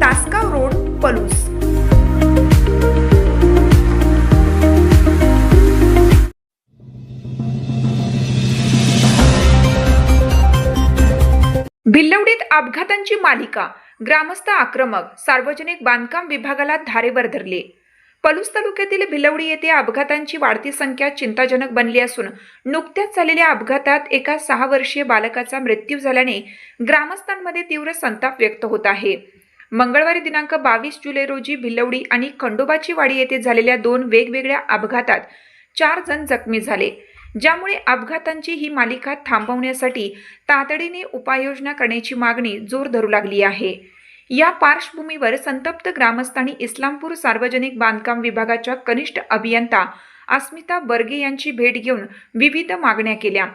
Tasgaon road Palus. भिल्लवडीत अपघातांची मालिका ग्रामस्थ आक्रमक सार्वजनिक बांधकाम विभागाला धारेवर धरले. पलूस तालुक्यातील भिलवडी येथे अपघातांची वाढती संख्या चिंताजनक बनली असून नुकत्याच झालेल्या अपघातात एका सहा वर्षीय बालकाचा मृत्यू झाल्याने ग्रामस्थांमध्ये तीव्र संताप व्यक्त होत आहे. मंगळवारी दिनांक बावीस जुलै रोजी भिलवडी आणि खंडोबाची वाडी येथे झालेल्या दोन वेगवेगळ्या अपघातात चार जण जखमी झाले. ज्यामुळे अपघातांची ही मालिका थांबवण्यासाठी तातडीने उपाययोजना करण्याची मागणी जोर धरू लागली आहे. या पार्श्वभूमीवर संतप्त ग्रामस्थांनी इस्लामपूर सार्वजनिक बांधकाम विभागाच्या कनिष्ठ अभियंता अस्मिता बर्गे यांची भेट घेऊन विविध मागण्या केल्या.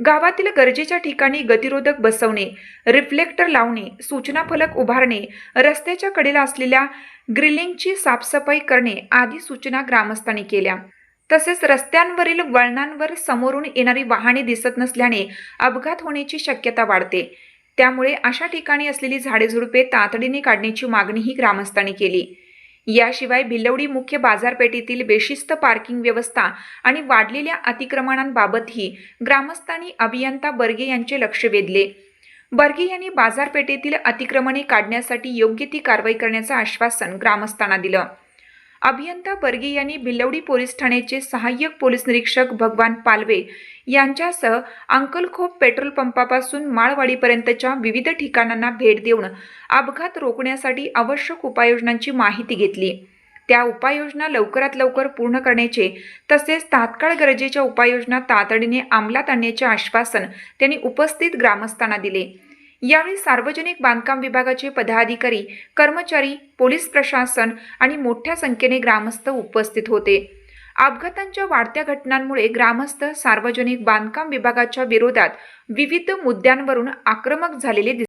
गावातील गरजेच्या ठिकाणी गतिरोधक बसवणे रिफ्लेक्टर लावणे सूचना फलक उभारणे रस्त्याच्या कडेला असलेल्या ग्रिलिंगची साफसफाई करणे आदी सूचना ग्रामस्थांनी केल्या. तसेच रस्त्यांवरील वळणांवर समोरून येणारी वाहने दिसत नसल्याने अपघात होण्याची शक्यता वाढते. त्यामुळे अशा ठिकाणी असलेली झाडे झुडपे तातडीने काढण्याची मागणीही ग्रामस्थांनी केली. याशिवाय भिलवडी मुख्य बाजारपेठेतील बेशिस्त पार्किंग व्यवस्था आणि वाढलेल्या अतिक्रमणांबाबतही ग्रामस्थांनी अभियंता बर्गे यांचे लक्ष वेधले. बर्गे यांनी बाजारपेठेतील अतिक्रमणे काढण्यासाठी योग्य ती कारवाई करण्याचं आश्वासन ग्रामस्थांना दिलं. अभियंता बर्गी यांनी भिलवडी पोलीस ठाण्याचे सहाय्यक पोलीस निरीक्षक भगवान पालवे यांच्यासह अंकलखोप पेट्रोल पंपापासून माळवाडीपर्यंतच्या विविध ठिकाणांना भेट देऊन अपघात रोखण्यासाठी आवश्यक उपाययोजनांची माहिती घेतली. त्या उपाययोजना लवकरात लवकर पूर्ण करण्याचे तसेच तात्काळ गरजेच्या उपाययोजना तातडीने अंमलात आणण्याचे आश्वासन त्यांनी उपस्थित ग्रामस्थांना दिले. यावेळी सार्वजनिक बांधकाम विभागाचे पदाधिकारी कर्मचारी पोलीस प्रशासन आणि मोठ्या संख्येने ग्रामस्थ उपस्थित होते. अपघातांच्या वाढत्या घटनांमुळे ग्रामस्थ सार्वजनिक बांधकाम विभागाच्या विरोधात विविध मुद्द्यांवरून आक्रमक झालेले दिस